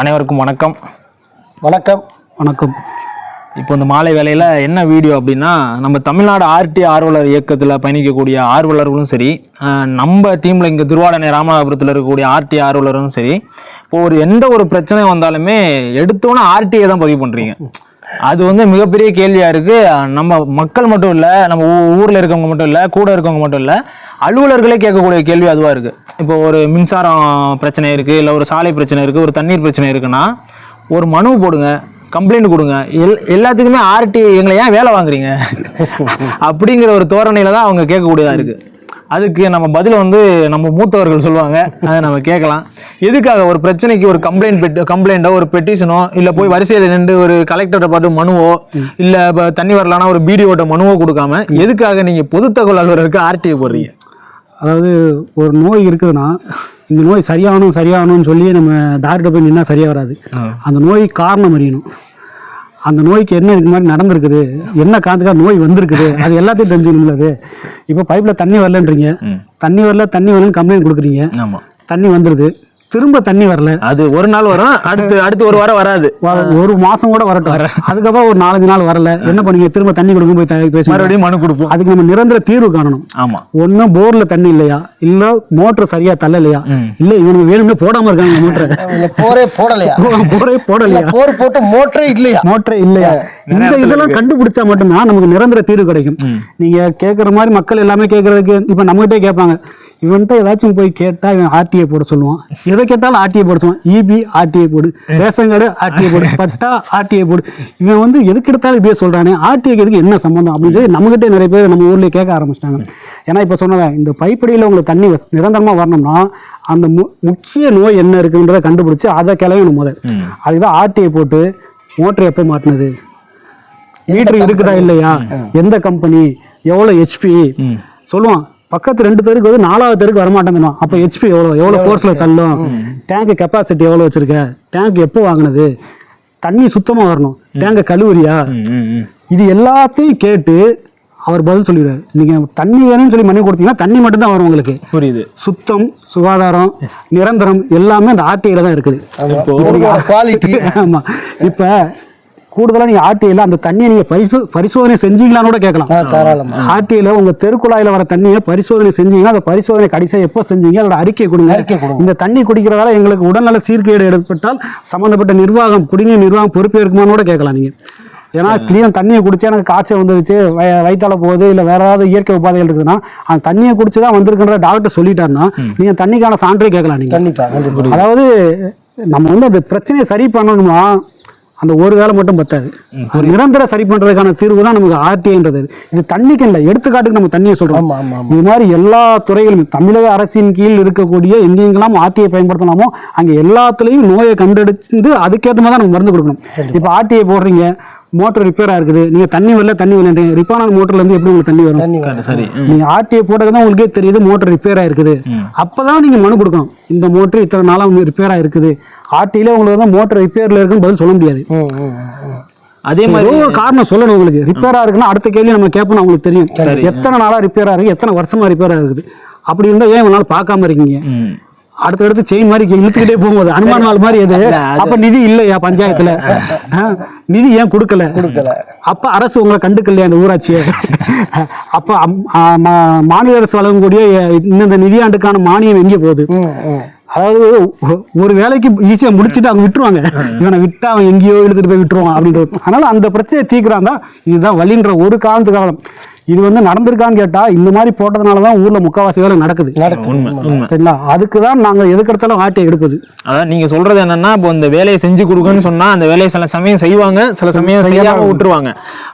அனைவருக்கும் வணக்கம். வணக்கம். வணக்கம். இப்போ இந்த மாலை வேளையில் என்ன வீடியோ அப்படின்னா நம்ம தமிழ்நாடு ஆர்டி ஆர்வலர் இயக்கத்தில் பயணிக்கக்கூடிய ஆர்வலர்களும் சரி நம்ம டீமில் இங்கே திருவாடனை ராமநாதபுரத்தில் இருக்கக்கூடிய ஆர்டி ஆர்வலரும் சரி இப்போ ஒரு எந்த ஒரு பிரச்சனை வந்தாலுமே எடுத்தோன்னே ஆர்டிஐ தான் பதிவு பண்ணுறீங்க அது வந்து மிகப்பெரிய கேள்வியாக இருக்குது நம்ம மக்கள் மட்டும் இல்லை நம்ம ஊரில் இருக்கவங்க மட்டும் இல்லை கூட இருக்கவங்க மட்டும் இல்லை அலுவலர்களே கேட்கக்கூடிய கேள்வி அதுவாக இருக்குது இப்போ ஒரு மின்சாரம் பிரச்சனை இருக்குது இல்லை ஒரு சாலை பிரச்சனை இருக்குது ஒரு தண்ணீர் பிரச்சனை இருக்குன்னா ஒரு மனு போடுங்க கம்ப்ளைண்ட் கொடுங்க. எல் எல்லாத்துக்குமே ஆர்டி எங்களை ஏன் வேலை வாங்குறீங்க? அப்படிங்கிற ஒரு தோரணையில தான் அவங்க கேட்கக்கூடியதாக இருக்குது அதுக்கு நம்ம பதில் வந்து நம்ம மூத்தவர்கள் சொல்லுவாங்க. அதை நம்ம கேட்கலாம். எதுக்காக ஒரு பிரச்சனைக்கு ஒரு கம்ப்ளைண்ட் பெட் கம்ப்ளைண்ட்டோ ஒரு பெட்டிஷனோ இல்லை போய் வரிசையில் நின்று ஒரு கலெக்டரை பார்த்து மனுவோ இல்லை இப்போ தண்ணி வரலான்னா ஒரு பிடிஓட்ட மனுவோ கொடுக்காம எதுக்காக நீங்கள் பொது தகவல் அலுவலருக்கு ஆர்டிஐ போடுறீங்க? அதாவது ஒரு நோய் இருக்குதுன்னா இந்த நோய் சரியாகணும் சரியாகணும்னு சொல்லி நம்ம டாக்டர் போய் நின்னா சரியாக வராது. அந்த நோய் காரணம் அறியணும். அந்த நோய்க்கு என்ன இதுக்கு மாதிரி நடந்திருக்குது? என்ன காரணத்துக்காக நோய் வந்திருக்குது? அது எல்லாத்தையும் தெரிஞ்சுக்கணும்ல அது? இப்போ பைப்பில் தண்ணி வரலன்றீங்க. தண்ணி வரல தண்ணி வரலன்னு கம்ப்ளைண்ட் கொடுக்குறீங்க. தண்ணி வந்துடுது திரும்ப தண்ணி வரல. அது ஒரு நாள் வரும் அடுத்து அடுத்து ஒரு வாரம் வராது. ஒரு மாசம் கூட வரட்டும். அதுக்கப்புறம் ஒரு நாலஞ்சு நாள் வரல. என்ன பண்ணுவீங்க திரும்ப தண்ணி கொடுக்க போய் பேசுவீங்க மறுபடியும் மனு கொடுப்போம். அதுக்கு நம்ம நிரந்தர தீர்வு காணணும். ஆமாம் ஒண்ணு போர்ல தண்ணி இல்லையா? இல்ல மோட்டர் சரியா தள்ளலையா? இல்ல இவனுக்கு வேணும்னே போடாம இருக்காங்க மோட்டர் இல்ல போரே போடலையா? போரே போடலையா? போர் போட்டு மோட்டரே இல்லையா? மோட்டரே இல்லையா? இந்த இதெல்லாம் கண்டுபிடிச்சா மட்டும்தான் நமக்கு நிரந்தர தீர்வு கிடைக்கும். நீங்க கேக்குற மாதிரி மக்கள் எல்லாமே கேக்குறதுக்கு இப்ப நம்மகிட்டே கேட்பாங்க. இவன்கிட்ட ஏதாச்சும் போய் கேட்டா இவன் ஆர்டிஐ போட சொல்லுவான். எதை கேட்டாலும் ஆர்டிஐ போட சொல்லுவான். இபி ஆர்டிஐ போடு ரேஷன் கார்டு ஆர்டிஐ போடு பட்டா ஆர்டிஐ போடு. இவன் வந்து எதுக்கு எடுத்தாலும் இப்படியே சொல்றானே. ஆர்டிஐக்கு எதுக்கு என்ன சம்பந்தம் அப்படின்னு சொல்லி நம்மகிட்டே நிறைய பேர் நம்ம ஊர்லயே கேட்க ஆரம்பிச்சிட்டாங்க. ஏன்னா இப்ப சொன்னதா இந்த பைப்படியில் உங்களுக்கு தண்ணி வச- நிரந்தரமா வரணும்னா அந்த மு- முக்கிய நோய் என்ன இருக்குன்றதை கண்டுபிடிச்சு அதை கிளம்பணும் முதல். அதுதான் ஆர்டிஐ போட்டு மோட்டர் எப்போ மாட்டினது? மீட்டர் இருக்குதா இல்லையா? எந்த கம்பெனி எவ்வளோ ஹெச்பி சொல்லுவான். பக்கத்து ரெண்டு தெருக்கு வந்து நாலாவது தெருக்கு வரமாட்டேங்குது அப்போ ஹெச்பி எவ்வளோ எவ்வளோ ஃபோர்ஸில் தள்ளும்? டேங்க் கெப்பாசிட்டி எவ்வளோ வச்சிருக்க? டேங்க் எப்போ வாங்கினது? தண்ணி சுத்தமாக வரணும். டேங்கை கழுவுறியா? ம். இது எல்லாத்தையும் கேட்டு அவர் பதில் சொல்லிடுறாரு நீங்கள் தண்ணி வேணும்னு சொல்லி மணி கொடுத்தீங்கன்னா தண்ணி மட்டும்தான் வரும் உங்களுக்கு. புரியுது. சுத்தம் சுகாதாரம் நிரந்தரம் எல்லாமே அந்த ஆர்டிஐல தான் இருக்குது. குவாலிட்டி ஆமா. இப்ப கூடுதலா நீங்க ஆர்டிஐல அந்த தண்ணியை நீங்க பரிசோ பரிசோதனை செஞ்சீங்களான்னு கூட கேட்கலாம். தாராளமா. ஆர்டிஐல உங்க தெருக்குழாயில வர தண்ணியை பரிசோதனை செஞ்சீங்கன்னா அந்த பரிசோதனை கடைசியா எப்போ செஞ்சீங்க? அதோட அறிக்கை கொடுங்க. அறிக்கை கொடுங்க. இந்த தண்ணி குடிக்கிறதால எங்களுக்கு உடல்நல சீர்கேடு ஏற்பட்டால் சம்பந்தப்பட்ட நிர்வாகம் குடிநீர் நிர்வாகம் பொறுப்பேற்குமான்னு கூட கேட்கலாம் நீங்க. ஏன்னா திடீர்னு தண்ணியை குடிச்சா எனக்கு காய்ச்சல் வந்துருச்சு வய- வயித்தால போகுது இல்லை வேற ஏதாவது இயற்கை உபாதைகள் இருக்குதுன்னா அந்த தண்ணியை குடிச்சு தான் வந்திருக்குன்றத டாக்டர் சொல்லிட்டாருன்னா நீங்க தண்ணிக்கான சான்றே கேட்கலாம் நீங்க. அதாவது நம்ம வந்து அந்த பிரச்சனையை சரி பண்ணணுமா அந்த ஒரு வேலை மட்டும் பத்தாது. அது நிரந்தர சரி பண்றதுக்கான தீர்வு தான் நமக்கு ஆர்டிஐன்றது இது தண்ணிக்கு இல்லை எடுத்துக்காட்டுக்கு நம்ம தண்ணியை ஆமா இது மாதிரி எல்லா துறைகளும் தமிழக அரசின் கீழ் இருக்கக்கூடிய எங்கெங்கெல்லாம் ஆர்டிஐ பயன்படுத்தலாமோ அங்க எல்லாத்துலயும் நோயை கண்டெடுத்து அதுக்கேற்ற மாதிரி தான் நம்ம மருந்து கொடுக்கணும். இப்போ ஆர்டிஐ போடுறீங்க மோட்டர் ரிப்பேரா இருக்குது. நீங்க தண்ணி வரல தண்ணி வரலன்றீங்க. ரிப்பான மோட்டர்ல இருந்து எப்படி உங்களுக்கு தண்ணி வரும். சரி நீங்க ஆர்டிஐ போட்டது தான் உங்களுக்கே தெரியுது மோட்டர் ரிப்பேர் ஆயிருக்குது அப்பதான் நீங்க மனு கொடுக்கணும். இந்த மோட்டர் இத்தனை நாளா ரிப்பேர் ஆயிருக்குது ஆர்டியில உங்களுக்கு வந்து மோட்டர் ரிப்பேர்ல இருக்குன்னு பதில் சொல்ல முடியாது. அதே மாதிரி ஒரு காரணம் சொல்லணும் உங்களுக்கு. ரிப்பேரா இருக்குன்னா அடுத்த கேள்வி நம்ம கேட்போம் அவங்களுக்கு தெரியும். எத்தனை நாளா ரிப்பேரா இருக்கு? எத்தனை வருஷமா ரிப்பேரா இருக்குது? அப்படி இருந்தா ஏன் இவனால பார்க்காம இருக்கீங்க. அடுத்தடுத்து செயின் மாதிரி இழுத்துக்கிட்டே போகும்போது அனுமான நாள் மாதிரி எது அப்ப நிதி இல்லையா பஞ்சாயத்துல? நிதி ஏன் கொடுக்கல? கொடுக்கல. அப்ப அரசு உங்களை கண்டுக்கலையா அந்த ஊராட்சியை? அப்ப மாநில அரசு வழங்கக்கூடிய இந்த நிதியாண்டுக்கான மானியம் எங்கே போகுது. அதாவது ஒரு வேலைக்கு ஈஸியா முடிச்சுட்டு அவங்க விட்டுருவாங்க. இவனை விட்டா அவன் எங்கேயோ இழுத்துட்டு போய் விட்டுருவான் அப்படின்றது அதனால அந்த பிரச்சனையை தீர்க்கிறாங்க இதுதான் வழின்ற ஒரு காலத்து காலம். இது வந்து நடந்திருக்கான்னு கேட்டா இந்த மாதிரி போட்டதுனால தான் ஊர்ல முக்காவாசி வேலை நடக்குது. சரிங்களா? அதுக்கு தான் நாங்க எதுக்கெடுத்தாலும் ஆட்டை எடுப்பது. அதான் நீங்க சொல்றது என்னன்னா இப்போ இந்த வேலையை செஞ்சு கொடுங்கன்னு சொன்னா அந்த வேலையை சில சமயம் செய்வாங்க சில சமயம் செய்யாம விட்டுருவாங்க.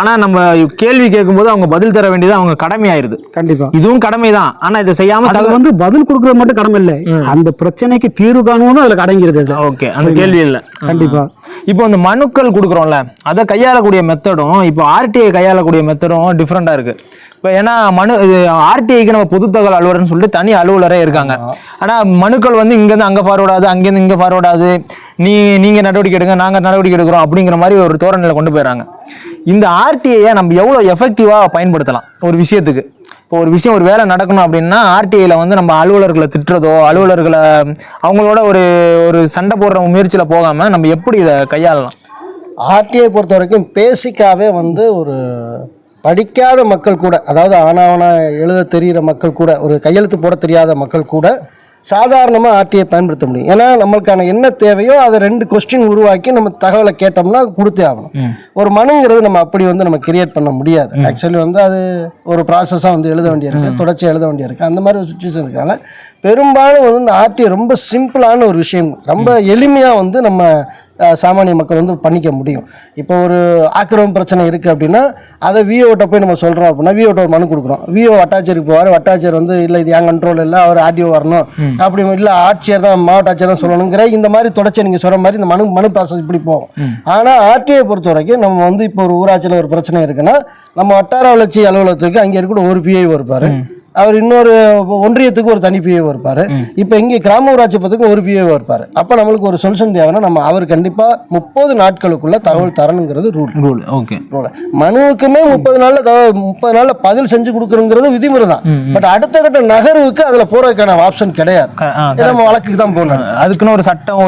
ஆனா நம்ம கேள்வி கேட்கும்போது அவங்க பதில் தர வேண்டியது அவங்க கடமை ஆயிருது கண்டிப்பா. இதுவும் கடமை தான் ஆனா இதை செய்யாம அது வந்து பதில் கொடுக்கறது மட்டும் கடமை இல்லை. அந்த பிரச்சனைக்கு தீர்வு காணுவோம் அதுல அடங்கிறது அது. ஓகே அந்த கேள்வி இல்ல. கண்டிப்பா. இப்போ இந்த மனுக்கள் கொடுக்குறோம்ல அதை கையாளக்கூடிய மெத்தடும் இப்போ ஆர்டிஐ கையாளக்கூடிய மெத்தடும் டிஃப்ரெண்டா இருக்கு. இப்போ ஏன்னா மனு ஆர்டிஐக்கு நம்ம பொது தகவல் அலுவலர்னு சொல்லிட்டு தனி அலுவலரே இருக்காங்க. ஆனா மனுக்கள் வந்து இங்கேருந்து அங்க ஃபார்வர்ட் ஆகுது அங்கேருந்து இங்க ஃபார்வர்ட் ஆகுது நீ நீங்க நடவடிக்கை எடுங்க நாங்க நடவடிக்கை எடுக்கிறோம் அப்படிங்கிற மாதிரி ஒரு தோரணையில கொண்டு போயிடுறாங்க. இந்த ஆர்டிஐயை நம்ம எவ்வளோ எஃபெக்டிவாக பயன்படுத்தலாம் ஒரு விஷயத்துக்கு? இப்போ ஒரு விஷயம் ஒரு வேலை நடக்கணும் அப்படின்னா ஆர்டிஐயில் வந்து நம்ம அலுவலர்களை திட்டுறதோ அலுவலர்களை அவங்களோட ஒரு ஒரு சண்டை போடுற முயற்சியில் போகாமல் நம்ம எப்படி இதை கையாளலாம்? ஆர்டிஐ பொறுத்த வரைக்கும் பேசிக்காவே வந்து ஒரு படிக்காத மக்கள் கூட அதாவது ஆனாவனா எழுத தெரிகிற மக்கள் கூட ஒரு கையெழுத்து போட தெரியாத மக்கள் கூட சாதாரணமாக ஆர்டிஐ பயன்படுத்த முடியும். ஏன்னா நம்மளுக்கான என்ன தேவையோ அதை ரெண்டு கொஸ்டின் உருவாக்கி நம்ம தகவலை கேட்டோம்னா கொடுத்தே ஆகணும். ஒரு மனுங்கிறது நம்ம அப்படி வந்து நம்ம கிரியேட் பண்ண முடியாது. ஆக்சுவலி வந்து அது ஒரு ப்ராசஸாக வந்து எழுத வேண்டியிருக்கு தொடர்ச்சியாக எழுத வேண்டியிருக்கு. அந்த மாதிரி ஒரு சுச்சுவேஷன் இருக்கனால பெரும்பாலும் வந்து இந்த ஆர்டிஐ ரொம்ப சிம்பிளான ஒரு விஷயம். ரொம்ப எளிமையாக வந்து நம்ம சாமானிய மக்கள் வந்து பண்ணிக்க முடியும். இப்போ ஒரு ஆக்கிரமம் பிரச்சனை இருக்குது அப்படின்னா அதை விஓட்ட போய் நம்ம சொல்கிறோம் அப்படின்னா விஓட்ட ஒரு மனு கொடுக்குறோம். விஓ வட்டாட்சியருக்கு போவார் வட்டாட்சியர் வந்து இல்லை இது என் கண்ட்ரோல் இல்லை அவர் ஆர்டிஓ வரணும். அப்படி இல்லை ஆட்சியர் தான் மாவட்ட ஆட்சியர் தான் சொல்லணுங்கிற இந்த மாதிரி தொடர்ச்சி நீங்கள் சொல்கிற மாதிரி இந்த மனு மனு ப்ராசஸ் இப்படி போகும். ஆனால் ஆர்டிஐ பொறுத்த வரைக்கும் நம்ம வந்து இப்போ ஒரு ஊராட்சியில் ஒரு பிரச்சனை இருக்குன்னா நம்ம வட்டார வளர்ச்சி அலுவலகத்துக்கு அங்கே இருக்கக்கூடிய ஒரு பிஐ இருப்பார். அவர் இன்னொரு ஒன்றியத்துக்கு ஒரு தனி பிஏ இருப்பார். இப்போ இங்கே கிராம ஊராட்சி பத்துக்கு ஒரு பிஏ இருப்பார். அப்போ நம்மளுக்கு ஒரு சொல்யூஷன் தேவைன்னா நம்ம அவர் கண்டிப்பாக முப்பது நாட்களுக்குள்ள தகவல் தரணுங்கிறது ரூல் ரூல் ஓகே ரூல் மனுவுக்குமே முப்பது நாள்ல தகவல் முப்பது நாள்ல பதில் செஞ்சு கொடுக்குறங்கிறது விதிமுறை தான். பட் அடுத்த கட்ட நகர்வுக்கு அதில் போறதுக்கான ஆப்ஷன் கிடையாது. நம்ம வழக்குக்கு தான் போகணும். அதுக்குன்னு ஒரு சட்டம்.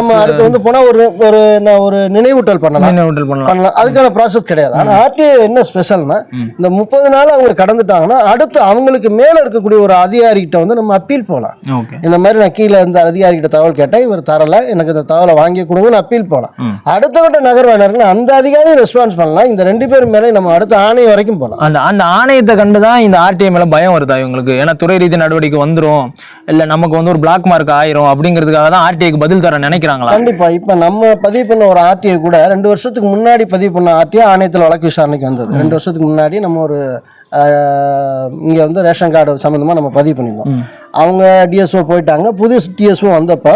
நம்ம அடுத்து வந்து போனா ஒரு ஒரு ஒரு நினைவூட்டல் பண்ணலாம். நினைவூட்டல் பண்ணலாம். பண்ணலாம். அதுக்கான ப்ராசஸ் கிடையாது. ஆனா ஆர்டிஐ என்ன ஸ்பெஷல்னா இந்த முப்பது நாள் அவங்க கடந்துட்டாங்கன்னா அடுத்து அவங்களுக்கு மேல இருக்கக்கூடிய ஒரு அதிகாரிகிட்ட வந்து நம்ம அப்பீல் போகலாம் இந்த மாதிரி நான் கீழே இருந்த அதிகாரிகிட்ட தகவல் கேட்டேன் இவர் தரல எனக்கு இந்த தகவலை வாங்கி கொடுங்கன்னு அப்பீல் போகலாம் அடுத்த கட்ட நகர்வாளர்கள் அந்த அதிகாரி ரெஸ்பான்ஸ் பண்ணலாம் இந்த ரெண்டு பேரும் மேலே நம்ம அடுத்த ஆணையம் வரைக்கும் போகலாம் அந்த அந்த ஆணையத்தை கண்டு தான் இந்த ஆர்டிஐ மேல பயம் வருதா இவங்களுக்கு? ஏன்னா துறை ரீதி நடவடிக்கை வந்துரும் இல்ல நமக்கு வந்து ஒரு பிளாக் மார்க் ஆயிரும் அப்படிங்கிறதுக்காக தான் ஆர்டிஐக்கு பதில் தர நினைக்கிறாங்களா? கண்டிப்பா இப்ப நம்ம பதிவு பண்ண ஒரு ஆர்டிஐ கூட ரெண்டு வருஷத்துக்கு முன்னாடி பதிவு பண்ண ஆர்டிஐ ஆணையத்தில் வழக்கு விசாரணைக்கு வந்தது. ரெண்டு வருஷத்துக்கு முன்னாடி நம்ம ஒரு இங்க வந்து ரேஷன் கார்டு சம்மந்தமா நம்ம பதிவு பண்ணியிருந்தோம். அவங்க டிஎஸ்ஓ போயிட்டாங்க. புது டிஎஸ்ஓ வந்தப்ப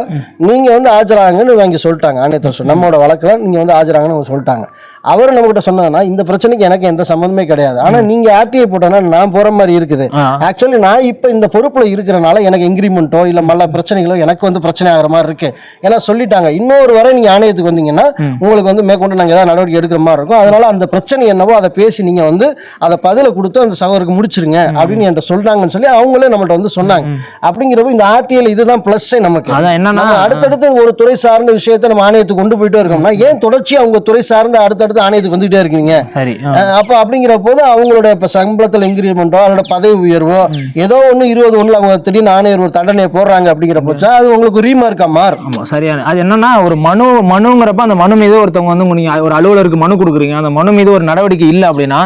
நீங்க வந்து ஆஜராகுங்கன்னு இவங்க சொல்லிட்டாங்க. ஆணையத்தில் சொல் நம்மளோட வழக்கில் நீங்க வந்து ஆஜராங்கன்னு அவங்க சொல்லிட்டாங்க. அவர் நம்மகிட்ட சொன்னாங்கன்னா இந்த பிரச்சனைக்கு எனக்கு எந்த சம்மந்தமே கிடையாது. ஆனா நீங்க ஆர்டிஐ போட்டோன்னா நான் போற மாதிரி இருக்குது. ஆக்சுவலி நான் இப்போ இந்த பொறுப்புல இருக்கிறனால எனக்கு இன்க்ரிமெண்ட்டோ இல்லை மல்ல பிரச்சனைகளோ எனக்கு வந்து பிரச்சனை ஆகிற மாதிரி இருக்கு. ஏன்னா சொல்லிட்டாங்க. இன்னொரு வரை நீங்க ஆணையத்துக்கு வந்தீங்கன்னா உங்களுக்கு வந்து மேற்கொண்டு நாங்கள் ஏதாவது நடவடிக்கை எடுக்கிற மாதிரி இருக்கும். அதனால அந்த பிரச்சனை என்னவோ அதை பேசி நீங்க வந்து அதை பதிலை கொடுத்து அந்த சகோதரருக்கு முடிச்சிருங்க அப்படின்னு என்கிட்ட சொல்றாங்கன்னு சொல்லி அவங்களே நம்மள்ட்ட வந்து சொன்னாங்க. அப்படிங்கிறப்ப இந்த ஆர்டிஐல இதுதான் பிளஸ் நமக்கு. என்னன்னா நம்ம அடுத்தடுத்து ஒரு துறை சார்ந்த விஷயத்தை நம்ம ஆணையத்துக்கு கொண்டு போயிட்டே இருக்கோம்னா ஏன் தொடர்ச்சியா அவங்க துறை சார்ந்த அடுத்தடுத்து ஆணையத்துக்கு வந்துகிட்டே இருக்கீங்க. சரி அப்ப அப்படிங்கிற போது அவங்களோட இப்ப சம்பளத்துல இன்கிரிமெண்ட்டோ அவங்களோட பதவி உயர்வோ ஏதோ ஒண்ணு இருபது ஒண்ணுல அவங்க திடீர்னு ஆணையர் ஒரு தண்டனையை போடுறாங்க அப்படிங்கிற பட்சம் அது உங்களுக்கு ரீமார்க்கா மாறும். சரியான அது என்னன்னா ஒரு மனு மனுங்கிறப்ப அந்த மனு மீது ஒருத்தவங்க வந்து நீங்க ஒரு அலுவலருக்கு மனு கொடுக்குறீங்க. அந்த மனு மீது ஒரு நடவடிக்கை இல்லை அப்படின்னா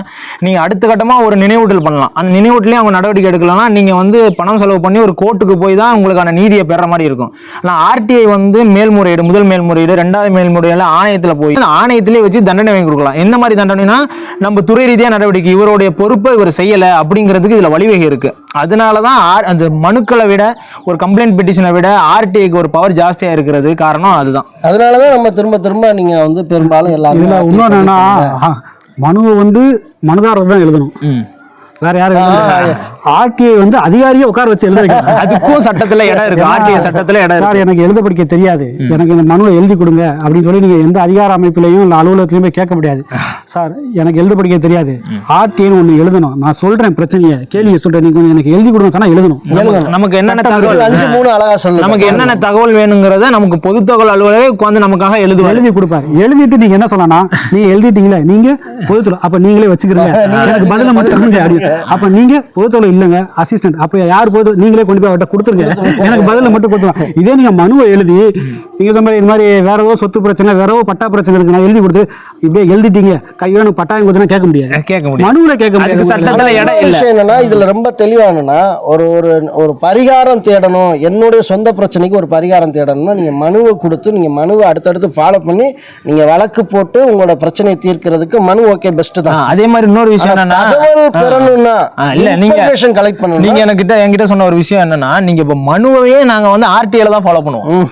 நீங்க அடுத்த கட்டமா ஒரு நினைவூட்டல் பண்ணலாம். அந்த நினைவூட்டலே அவங்க நடவடிக்கை எடுக்கலன்னா நீங்க வந்து பணம் செலவு பண்ணி ஒரு கோர்ட்டுக்கு போய் தான் உங்களுக்கான நீதியை பெற மாதிரி இருக்கும். ஆனால் ஆர்டிஐ வந்து மேல்முறையீடு முதல் மேல்முறையீடு ரெண்டாவது மேல்முறையீடு ஆணையத்தில் போய் ஆணையத்திலே வச்சு தண்டனை வாங்கி கொடுக்கலாம். என்ன மாதிரி தண்டனைனா நம்ம துறை ரீதியா நடவடிக்கை இவருடைய பொறுப்பை இவர் செய்யலை அப்படிங்கிறதுக்கு இதுல வழிவகை இருக்கு. அதனால தான் ஆர்- அந்த மனுக்களை விட ஒரு கம்ப்ளைண்ட் பெட்டிஷனை விட ஆர்டிஐக்கு ஒரு பவர் ஜாஸ்தியா இருக்கிறது காரணம் அதுதான். அதனாலதான் நம்ம திரும்ப திரும்ப நீங்க வந்து பெரும்பாலும் எல்லாரும் இதுல இன்னொன்று என்னன்னா மனுவை வந்து மனுதாரர் தான் எழுதணும். ம். வேற யாரும் ஆர்டிஐ வந்து அதிகாரியை உட்கார வச்சு எழுத அதுக்கும் சட்டத்துல இடம் இருக்கு. ஆர்டிஐ சட்டத்துல இடம் சார் எனக்கு எழுத படிக்க தெரியாது. எனக்கு இந்த மனுவை எழுதி கொடுங்க அப்படின்னு சொல்லி நீங்க எந்த அதிகார அமைப்பிலையும் இல்லை அலுவலகத்திலையும் போய் கேட்க முடியாது. சார் எனக்கு எழுத படிக்க தெரியாது. ஆர்டிஐன்னு ஒன்று எழுதணும். நான் சொல்றேன் பிரச்சனையை. கேள்வியை சொல்றேன். நீங்க எனக்கு எழுதி கொடுங்க சொன்னா எழுதணும். நமக்கு என்னென்ன தகவல் அஞ்சு மூணு அழகா சொல்லுங்க நமக்கு என்னென்ன தகவல் வேணுங்கிறத நமக்கு பொது தகவல் அலுவலகே உட்காந்து நமக்காக எழுதுவாரு. எழுதி கொடுப்பாரு. எழுதிட்டு நீங்க என்ன சொல்லலாம் நீங்க எழுதிட்டீங்களே நீங்க பொதுத்துறை அப்ப நீங்களே வச்சுக்கிறீங்க. பதில மட்டும். அப்ப நீங்க பொதுத்துறை இல்லைங்க அசிஸ்டன்ட் அப்ப யார் பொது நீங்களே கொண்டு போய் அவர்கிட்ட கொடுத்துருங்க. எனக்கு பதில மட்டும் கொடுத்துருவாங்க இதே நீங்க மனுவை எழுதி நீங்க சொன்ன இது மாதிரி வேற ஏதோ சொத்து பிரச்சனை வேற ஏதோ பட்டா பிரச்சனை இருக்கு நான் எழுதி கொடுத்து இப்படியே எழுதிட்டீங்க. கையோட பட்டாயம் கொடுத்தா கேட்க முடியாது. கேட்க முடியும் மனுவுல கேட்க முடியாது. சட்டத்துல இடம் விஷயம் என்னன்னா இதுல ரொம்ப தெளிவா என்னன்னா ஒரு ஒரு ஒரு பரிகாரம் தேடணும். என்னுடைய சொந்த பிரச்சனைக்கு ஒரு பரிகாரம் தேடணும்னா நீங்க மனுவை கொடுத்து நீங்க மனுவை அடுத்தடுத்து ஃபாலோ பண்ணி நீங்க வழக்கு போட்டு உங்களோட பிரச்சனையை தீர்க்கிறதுக்கு மனு ஓகே பெஸ்ட் தான். அதே மாதிரி இன்னொரு விஷயம் என்னன்னா தகவல் ஆ, இல்ல, நீங்க- இன்ஃபர்மேஷன் கலெக்ட் பண்ணணும். நீங்க என்கிட்ட என்கிட்ட சொன்ன ஒரு விஷயம் என்னன்னா நீங்க இப்ப மனுவையே நாங்க வந்து ஆர்டிஐல தான் ஃபாலோ பண்ணுவோம்.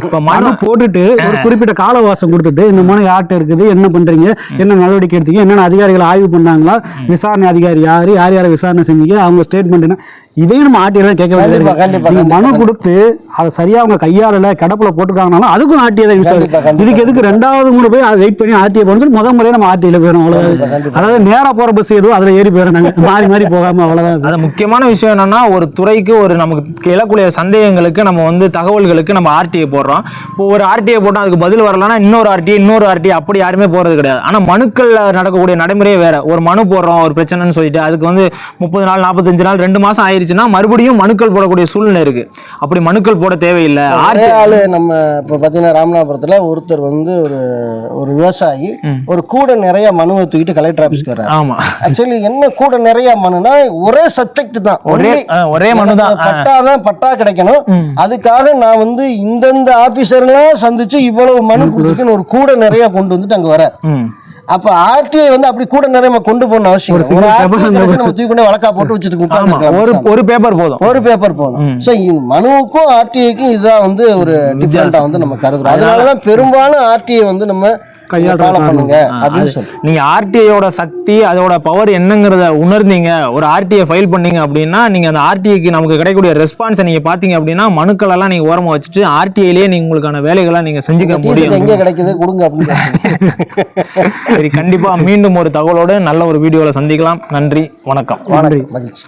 இப்ப மனு போட்டுட்டு ஒரு குறிப்பிட்ட காலவாசம் கொடுத்துட்டு இந்த மனு யார்கிட்ட இருக்குது என்ன பண்றீங்க என்ன நடவடிக்கை எடுத்தீங்க என்னென்ன அதிகாரிகள் ஆய்வு பண்ணாங்களா விசாரணை அதிகாரி யாரு யார் யாரை விசாரணை செஞ்சீங்க அவங்க ஸ்டேட்மெண்ட் என்ன இதையும் நம்ம ஆர்டிஐ தான் கேட்க கண்டிப்பா, மனு கொடுத்து அதை சரியா அவங்க கையாளல கிடப்புல போட்டுருக்காங்கனாலும் அதுக்கும் ஆர்டிஐ தான் யூஸ் ஆகுது. இதுக்கு எதுக்கு ரெண்டாவது முறை போய் அதை வெயிட் பண்ணி ஆர்டிஐ போகணும் சொல்லி முதல் முறையே நம்ம ஆர்டிஐல போயிடும் கண்டிப்பா. அதாவது நேரா போற பஸ் எதுவும் அதுல ஏறி போயிடும் நாங்க. மாறி மாறி போகாம அவ்வளவுதான். அது. அது முக்கியமான விஷயம் என்னன்னா ஒரு துறைக்கு ஒரு நமக்கு எழக்கூடிய சந்தேகங்களுக்கு நம்ம வந்து தகவல்களுக்கு நம்ம ஆர்டிஐ போடுறோம். இப்போ ஒரு ஆர்டிஐ போட்டோம் அதுக்கு பதில் வரலன்னா இன்னொரு ஆர்டிஐ இன்னொரு ஆர்டிஐ அப்படி யாருமே போறது கிடையாது. ஆனா மனுக்கள்ல நடக்கக்கூடிய நடைமுறையே வேற. ஒரு மனு போடுறோம் ஒரு பிரச்சனைன்னு சொல்லிட்டு அதுக்கு வந்து முப்பது நாள் நாற்பத்தஞ்சு நாள் ரெண்டு மாசம் ஆயிருச்சுன்னா மறுபடியும் மனுக்கள் போடக்கூடிய சூழ்நிலை இருக்கு. அப்படி மனுக்கள் போட தேவையில்லை. ஆளு நம்ம இப்போ பார்த்தீங்கன்னா ராமநாதபுரத்தில் ஒருத்தர் வந்து ஒரு ஒரு விவசாயி ஒரு கூட நிறைய மனுவை தூக்கிட்டு கலெக்டர் ஆஃபீஸ்க்கு வர்றாரு. ஆமா. ஆக்சுவலி என்ன கூட நிறைய மனுனா ஒரே சப்ஜெக்ட் தான். ஒரே ஒரே மனு தான். பட்டா தான் பட்டா கிடைக்கணும். அதுக்காக நான் வந்து இந்தந்த ஆபீசர்லாம் சந்திச்சு இவ்வளவு மனு கொடுத்துருக்கேன்னு ஒரு கூட நிறைய கொண்டு வந்துட்டு அங்க வர ம். அப்ப ஆர்டிஐ வந்து அப்படி கூட நிறைய கொண்டு போகணும் அவசியம் நம்ம தூக்கி வழக்கா போட்டு வச்சுட்டு ஒரு. ஒரு பேப்பர் போதும். ஒரு பேப்பர் போதும். ஸோ மனுவுக்கும் ஆர்டிஐக்கும் இதுதான் வந்து ஒரு டிஃப்ரெண்டா வந்து நம்ம கருதுறோம். அதனாலதான் பெரும்பாலும் ஆர்டிஐ வந்து நம்ம நீங்க ஆர்டிஐயோட சக்தி அதோட பவர் என்னங்கிறத உணர்ந்தீங்க. ஒரு ஆர்டிஐ ஃபைல் பண்ணீங்க அப்படின்னா நீங்க அந்த ஆர்டிஐக்கு நமக்கு கிடைக்கக்கூடிய ரெஸ்பான்ஸை நீங்க பாத்தீங்க அப்படின்னா மனுக்கள் எல்லாம் நீங்க ஓரமா வச்சுட்டு ஆர்டிஐலேயே நீங்க உங்களுக்கான வேலைகளை நீங்க செஞ்சுக்க முடியும். எங்க கிடைக்குது? கொடுங்க. சரி கண்டிப்பா மீண்டும் ஒரு தகவலோடு நல்ல ஒரு வீடியோல சந்திக்கலாம். நன்றி வணக்கம். வணக்கம். மகிழ்ச்சி.